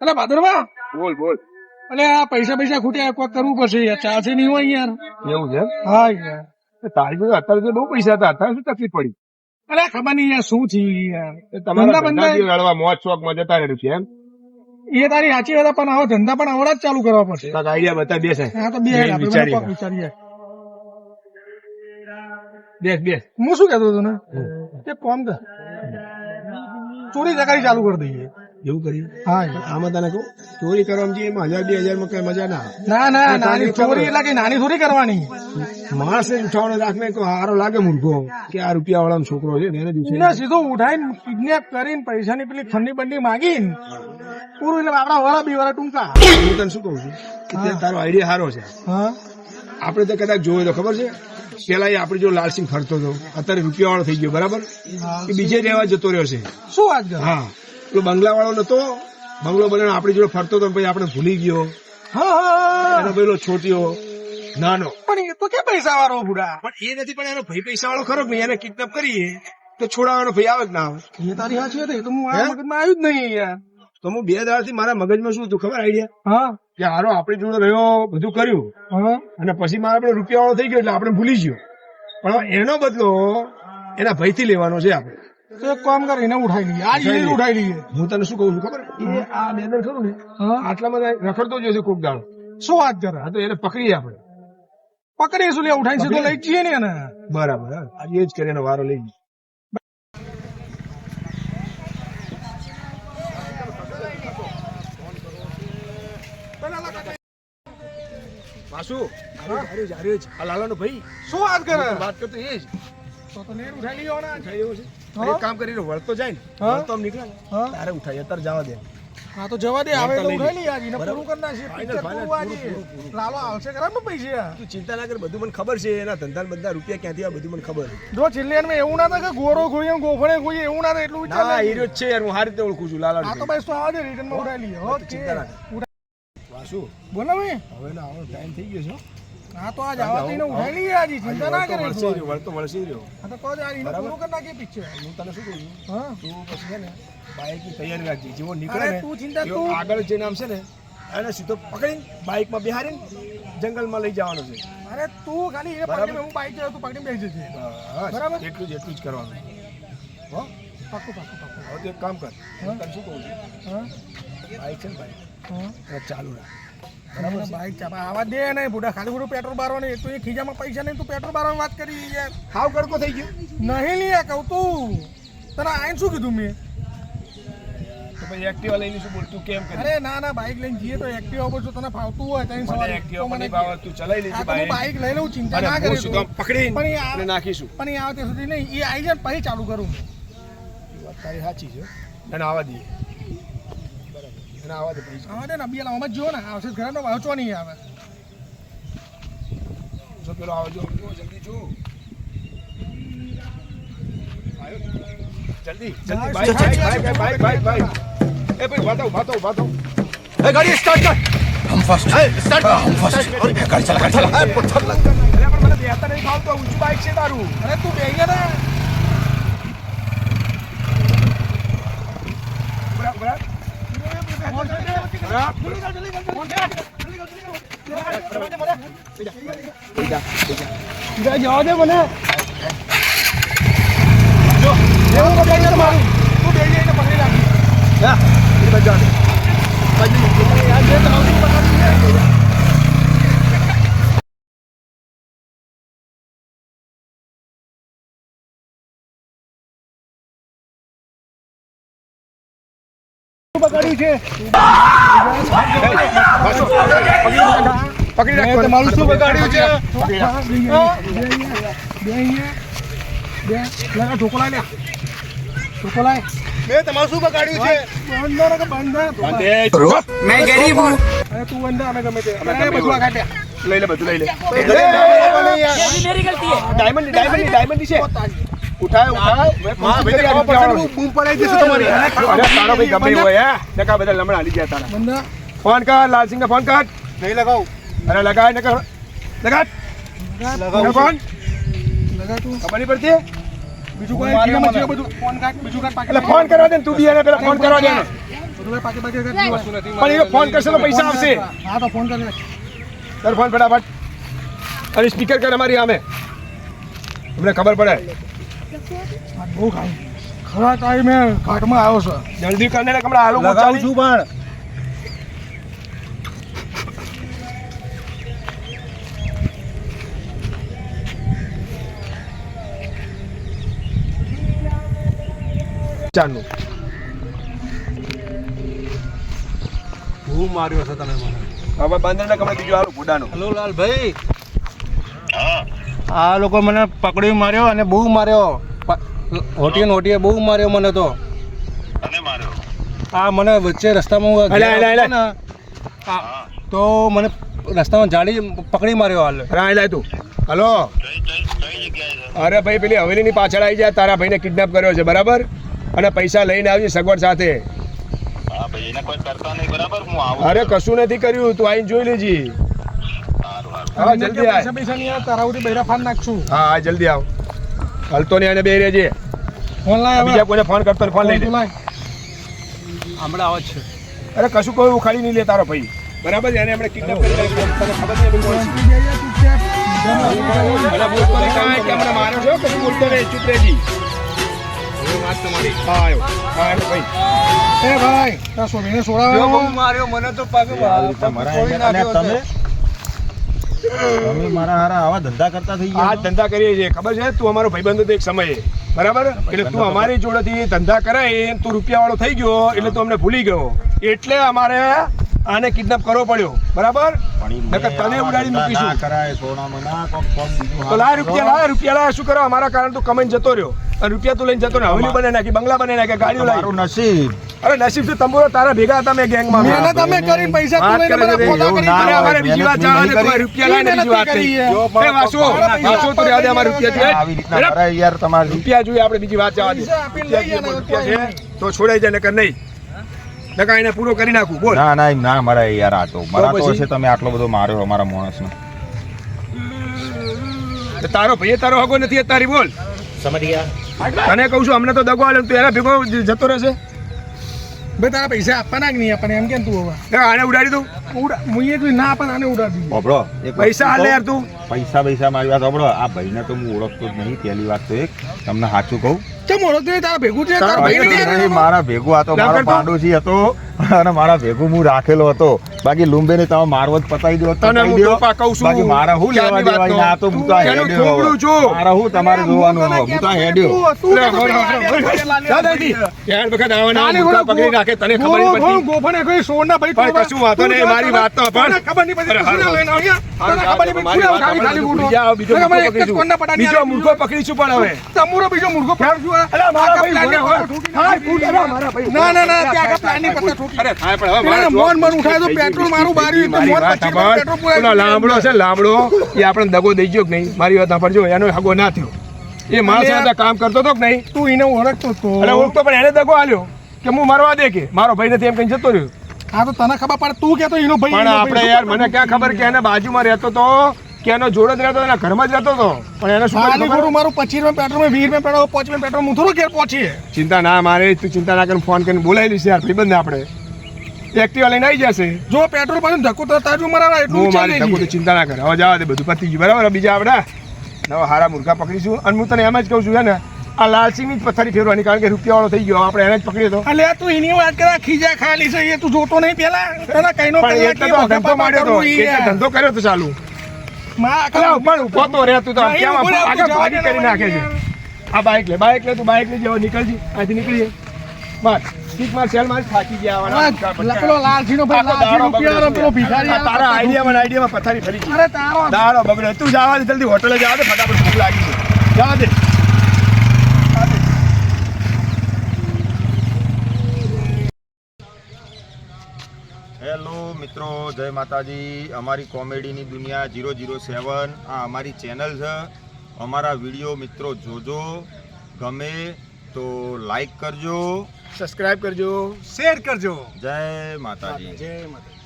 એટલે ભાદરવા? બોલ બોલ. એટલે આ પૈસા પૈસા ખૂટ્યા કોઈ કરવું પડશે. યાર ચાલશે નહીં હોય યાર એવું છે? હા યાર. તારી પાસે અત્યારે તો બહુ પૈસા હતા. અત્યારે શું તકલીફ પડી? અરે ખબર નહીં યાર શું થયું યાર. તમારા ધંધા રળવા મોજ શોખમાં જતા રહ્યું છે એમ? એ તારી સાચી વાત પણ આવો ધંધા પણ આવડા જ ચાલુ કરવા પડશે. આઈડિયા બતા બેસે. હા તો બે વિચારીએ. વિચારીએ. બેસ બેસ. હું શું કહેતો હતો ને કે કોમ કર. ચોરી ચકારી ચાલુ કરી દઈએ. એવું કર્યું? હા. આમાં તને કહું ચોરી કરવા જઈએ એમાં હજાર બે હજારમાં કઈ મજા ના ના ના નાની ચોરી એટલે કે નાની થોડી કરવાની. માણસ ને રાખને હારો લાગે મૂર્ખો કે આ રૂપિયા વાળા છોકરો છે એને દિવસે સીધો ઉઠાઈને કિડનેપ કરીને પૈસાની પેલી ખંડી બંડી માગીને પૂરું એટલે આપડા વાળા બી વાળા ટૂંકા. હું તને શું કહું છું? કે તારો આઈડિયા સારો છે. આપણે તો કદાચ જોયો તો ખબર છે? પેલા એ આપણે જો લાલસિંહ ફરતો હતો અત્યારે રૂપિયા વાળો થઈ ગયો બરાબર? એ બીજે રહેવા જતો રહ્યો છે. શું વાત હા. પેલો બંગલા વાળો નતો. બંગલો બનાવીને આપણી જોડે ફરતો તો પછી આપણે ભૂલી ગયો. હા એનો પેલો છોટ્યો નાનો. પણ એ તો કે પૈસા વાળો બુડા? પણ એ નથી પણ એનો ભાઈ પૈસા વાળો ખરો નહીં એને કિડનેપ કરીએ તો છોડાવાનો ભાઈ આવે ના આવે? એ તારી સાચી હતી તો હું આ મગજમાં આવ્યું જ નહીં યાર તો હું બે દાડાથી મારા મગજમાં શું હતું ખબર આઈડિયા? હા. કે હારો આપણી જોડે રહ્યો બધું કર્યું. અને પછી મારા આપણે રૂપિયા વાળો થઈ ગયો એટલે આપણે ભૂલી ગયો. પણ એનો બદલો એના ભયથી લેવાનો છે આપણે. તો એક કામ કર એને ઉઠાઈ લઈએ. આ એને ઉઠાઈ લઈએ. હું તને શું કહું છું ખબર? એ આ બેનર ખરું ને હા. આટલામાં રખડતો જ કોક દાડો. શું વાત કરે? હા તો એને પકડીએ આપણે. પકડીશું લે ઉઠાઈ સીધો લઈ જઈએ ને એને. બરાબર. આજે જ કરીને વારો લઈ જઈએ. વાસુ. આ લાલાનો ભાઈ. શું વાત કરે? વાત કરતો એ જ. તો તો નેર ઉઠાઈ લીધો ને. થઈ છે? એક કામ કરીને વળતો જાય ને. વળતો આમ નીકળે તારે ઉઠાય અત્યારે જવા દે. હા તો જવા દે આવે લઈ ઉઠાઈ લઈએ આજે પૂરું કરી નાખીએ પિક્ચર પૂરું આજે. લાલો આવશે ખરા પૈસા તું ચિંતા ના કર બધું મને ખબર છે એના ધંધા બધા રૂપિયા ક્યાંથી આવે બધું મને ખબર જો છેલ્લે એમાં એવું ના થાય કે ગોરો એમ ગોફણે ગોઈએ એવું ના થાય એટલું વિચાર ના હીરો છે યાર હું હારી રીતે ઓળખું છું લાલા આ તો બસ તો આવા દે રિટર્નમાં ઉઠાઈ લઈએ. ઓકે. ચિંતા ના કર. વાસુ બોલો ભાઈ. હવે ના આવો ટાઈમ થઈ ગયો છે હો. તો આજ આવા થઈને ઉઠાઈ લઈએ આજે ચિંતા ના કરે મળશે રહ્યો, વળતો મળશે રહ્યો. હા તો કહો આ એને પૂરું કરી નાખીએ પિક્ચર. હું તને શું કહું? હા. તું પછી છે ને બાઇકની તૈયારી રાખજે. જેવો નીકળે ને તું ચિંતા તું- આગળ જે નામ છે ને એને સીધો પકડીને બાઇકમાં બેહારીને જંગલમાં લઈ જવાનો છે. અરે તું ખાલી એ બરાબર. પકડી હું બાઇક તું પકડીને બેસી જજે. બરાબર. એટલું જ એટલું જ કરવાનું. હો? પાકું પાકું પાકું. હવે એક કામ કર. હું? તને શું કહું છું? હા? બાઇક છે ને બાઇક હા? ચાલુ રાખ. બાઈક ચાપા આવા દે ને બુડા ખાલી બુડું પેટ્રોલ બારવાનું એક તો એ ખીજામાં પૈસા નહીં તું પેટ્રોલ બારવાની વાત કરી યાર હાવ કડકો થઈ ગયો. નહીં લે કહું તું. તને આઈને શું કીધું મેં? તો પછી એક્ટિવા લઈને શું બોલતું કેમ કરી? અરે ના ના બાઈક લઈને જઈએ તો એક્ટિવા પર જો તને ફાવતું હોય તો મને સવારે એક્ટિવા મને ભાવ તું ચલાવી લેજે બાઈક લઈ લઉં ચિંતા અને ના કરે પણ અને નાખીશું. પણ એ આવે ત્યાં સુધી નહીં એ આવી જાય પછી ચાલુ કરું. વાત તારી સાચી છે. એને આવવા દઈએ એને આવા દે પૈસા. આવા નહીં આવે. બાઈક છે તારું. અરે તું બે ને. જવા દે મને જો એવું બતાવી તમારું તું બે જઈને પકડી રાખી હા એ બજાર યાર જે તમારું બતાવી છે. બગાડ્યું છે પકડી રાખ મેં તમારું આખું બગાડ્યું બે તમારું શું બગાડ્યું છે? બંધો ને તું બંધો અમે ગમે તે. અમે બધું લઈ લે બધું લઈ લે. ડાયમંડ ડાયમંડ ડાયમંડ છે. ઉઠાય ઉઠાય. માં ભાઈ ખબર પડશે. હું બૂમ પડાઈ દઈશું તમારી. અરે તારો ભાઈ ગમે એવો હે? નકા બધા લમણા હાલી ગયા તારા. બંધા ફોન કર લાલસિંહ ફોન કર. નહીં લગાવ. અરે લગાય નકર. લગાડ. લગાડ ફોન. લગા તું ખબર નહીં પડતી? બીજું કોઈ ખીરામાં છે બધું? ફોન કાઢ બીજું કાઢ એટલે ફોન કરવા દે ને તું બી એને પેલા ફોન કરવા દે ને. પેટ્રોલ પાકે પાકે કરતી હોય. પણ એ ફોન કરશે તો પૈસા આવશે. હા તો ફોન કરી તાર ફોન ફટાફટ. અને સ્પીકર કર અમારી સામે. અમને ખબર પડે. બહુ ખાઈ ખરા ટાઈમે ઘાટમાં આવ્યો છે જલ્દી કરીને હમણાં આલુ લગાવું છું પણ. ચારનું હું માર્યો છે તમે મને હવે બંદર ને કમળે બીજું આલુ ભૂડાનું. હલો લાલભાઈ. આ લોકો મને પકડી માર્યો અને બહુ માર્યો. હોટીએ ને હોટીએ બહુ માર્યો મને તો. આ મને વચ્ચે રસ્તામાં હું. ને, તો મને રસ્તામાં જાડી પકડી માર્યો હાલ. લાય તું. હલો? અરે ભાઈ પેલી હવેલીની પાછળ આવી જાય તારા ભાઈને કિડનેપ કર્યો છે બરાબર? અને પૈસા લઈને આવજે સગવડ સાથે. હા અરે કશું નથી કર્યું. તું આવીને જોઈ લેજી. હા જલ્દી આવ. પૈસા પૈસા નહીં તારા ઉડી બૈરા ફાન નાખશું. હા હા જલ્દી આવ. હલતો નહીં અને બે રેજે ફોન લાય બીજા કોઈને ફોન કરતો ફોન લઈ લે. હમણાં આવાજ છે. અરે કશું કોઈ ઉખાડી નહીં લે તારો ભાઈ. બરાબર એને આપણે કિડનેપ કરી રાખ્યો. તને ખબર નહીં એનું કોણ છે? શાંતિ બેહી જા, ચૂપચાપ. અને બોલતો નહીં કે હમણાં માર્યો છો કશું બોલતો નહીં ચૂપ રહેજી હા આવ્યો. હા આવ્યો ભાઈ. એ ભાઈ તારા સોમીને. માર્યો મને તો પાછું. તમે મારા હારા આવા ધંધા કરતા થઈ ગયા. આ ધંધા કરીએ છીએ. ખબર છે? તું અમારો ભાઈબંધ હતો એક સમયે. બરાબર? એટલે તું અમારી જોડેથી ધંધા કરાય તું રૂપિયા વાળો થઈ ગયો એટલે તું અમને ભૂલી ગયો. એટલે અમારે આને કિડનેપ કરવો પડ્યો. બરાબર? નકર તને ઉડાડી મૂકીશું. કરાય સોનામાં ના કોક કોક બીજું તો લાય રૂપિયા લા રૂપિયા લા શું કરો? અમારા કારણ તો કમેન્ટ જતો રહ્યો. અને રૂપિયા તું લઈને જતો રહ્યો. હવેલી બને નાખી બંગલા બને નાખી ગાડીઓ મારું લાવી. નસીબ. અરે નસીબથી તંબુરો તારા ભેગા હતા મેં ગેંગમાં. મહેનત અમે કરી પૈસા તું લઈને મને ફોટા કરી અરે અમારે બીજી વાત જાણે દે, રૂપિયા લઈને ને બીજી વાત કરી. એ વાસો વાસો તો રહેવા અમારે રૂપિયા જોઈએ. કરાય યાર તમારે. રૂપિયા જોઈએ આપણે બીજી વાત જવા દે ને રૂપિયા છે તો છોડાઈ જાય નકર નહીં. નકર એને પૂરો કરી નાખું બોલ. ના ના ના મારા યાર આ તો. મારા તો છે તમે આટલો બધો માર્યો અમારા માણસનો. તારો ભાઈ તારો હગો નથી તારી બોલ. તને કહું છું અમને તો દગો આલે તું એના ભેગો જતો રહેશે. ભાઈ તારા પૈસા આપવાના કે નહીં આપણે એમ કેમ તું હવે? આને ઉડાડી દઉં. ઉડા મુઈએ તું ના પણ આને ઉડાડી વસ્તુ પૈસા હાલે? યાર તું. પૈસા પૈસા મારી વાત સાંભળો આ ભાઈને તો હું ઓળખતો જ નહીં પહેલી વાત તો એક તમને સાચું કહું કેમ તું તારા ભેગું છે તારા ભાઈ ભાઈ નહીં, મારા ભેગું હતો મારો? પાડોશી હતો અને મારા ભેગું હું રાખેલો હતો બાકી લુંબે ને તમે મારવો જ પતાવી દો તને હું ટોપા કહું છું. બાકી મારા હું લેવા દેવા? આ તો હું તો હેડ્યો. છું. મારા હું તમારે જોવાનું. હું તો હેડ્યો તું. યાર વખત આવવાના પકડી રાખે તને ખબર નહીં પડતી ગોફણે કોઈ સોના ભાઈ કશું વાતો તું નહીં, મારી વાત તો પણ. ખબર નહીં તું. ના? તને ખબર નહીં ખાલી? બીજા પકડીશું. પણ હવે. તમુરો બીજો. મારા ભાઈ ના ના ના ત્યાં આખા પત્તા ઠોકી અરે થાય પણ હવે મોન મન ઉઠાય તો પેટ્રોલ મારું ગઈ. તો મોન વાત પછી સાંભળ. પેટ્રોલ લાંબડો છે લાંબડો. એ આપણે દગો દઈ ગયો કે નહીં? મારી વાત સાંભળજો એનો હગો ના થયો. એ માણસ સાથે કામ કરતો હતો કે નહીં? તું એને ઓળખતો હતો ઓળખતો પણ એને દગો આલ્યો કે હું મારવા દે કે? મારો ભાઈ નથી એમ કઈ જતો રહ્યો. હા તો તને ખબર પડે તું કેતો એનો ભાઈ પણ આપણે યાર મને ક્યાં ખબર કે એને બાજુમાં રહેતો તો કે એનો જોડે જ રહેતો એના ઘરમાં જ રહેતો હતો. પણ એને શું ખોટું મારું પચીસમાં પેટ્રોલ વીસમાં પેટ્રોલ પાંચમાં પેટ્રોલ હું થોડું ઘેર પહોંચીએ ચિંતા ના મારે તું ચિંતા ના કરીને ફોન કરીને બોલાવી લઈશ યાર ભાઈબંધને આપણે. એક્ટિવા લઈને આવી જશે. જો પેટ્રોલ પાછું ધક્કો તો તાજુ મારા એટલું મારે. ચિંતા ના કરે. હવે જવા દે બધું પતી ગયું. બરાબર? બીજા આપણે નવા હારા મુર્ગા પકડીશું. અને હું તને એમ જ કહું છું હે ને આ લાલસિંહની જ પથારી ફેરવાની કારણ કે રૂપિયાવાળો થઈ ગયો. આપણે એને જ પકડ્યો તો. અલ્યા તું એની વાત કરે ખીજા ખાલી છે એ તું જોતો નહીં પેલા? પેલા કઈનો ધંધો કર્યો તો ચાલુ. પણ ઊભો તો રે તું. તો કેમ ઊભો રહે, તું આગળ ભાગી કરી નાખે છે? આ બાઇક લે બાઇક લે તું બાઇક લઈ જવા નીકળજી અહીંથી નીકળી માર ઠીક માર સેલમાં થાકી ગયા આવવાના. લકડો લાલજી નો ભાઈ લાલજી રૂપિયા પેલો ભિખારી આ તારા ને આઈડિયામાં પથારી ફરી અરે તારો. દાડો બગડ્યો. તું જવા દે જલ્દી હોટલે જવા દે ફટાફટ ભૂખ લાગી છે. જવા દે. હેલો મિત્રો જય માતાજી. અમારી કોમેડીની દુનિયા જીરો જીરો સેવન. આ અમારી ચેનલ છે. અમારા વીડિયો મિત્રો જોજો ગમે તો લાઈક કરજો. સબસ્ક્રાઈબ કરજો શેર કરજો. જય માતાજી. જય માતા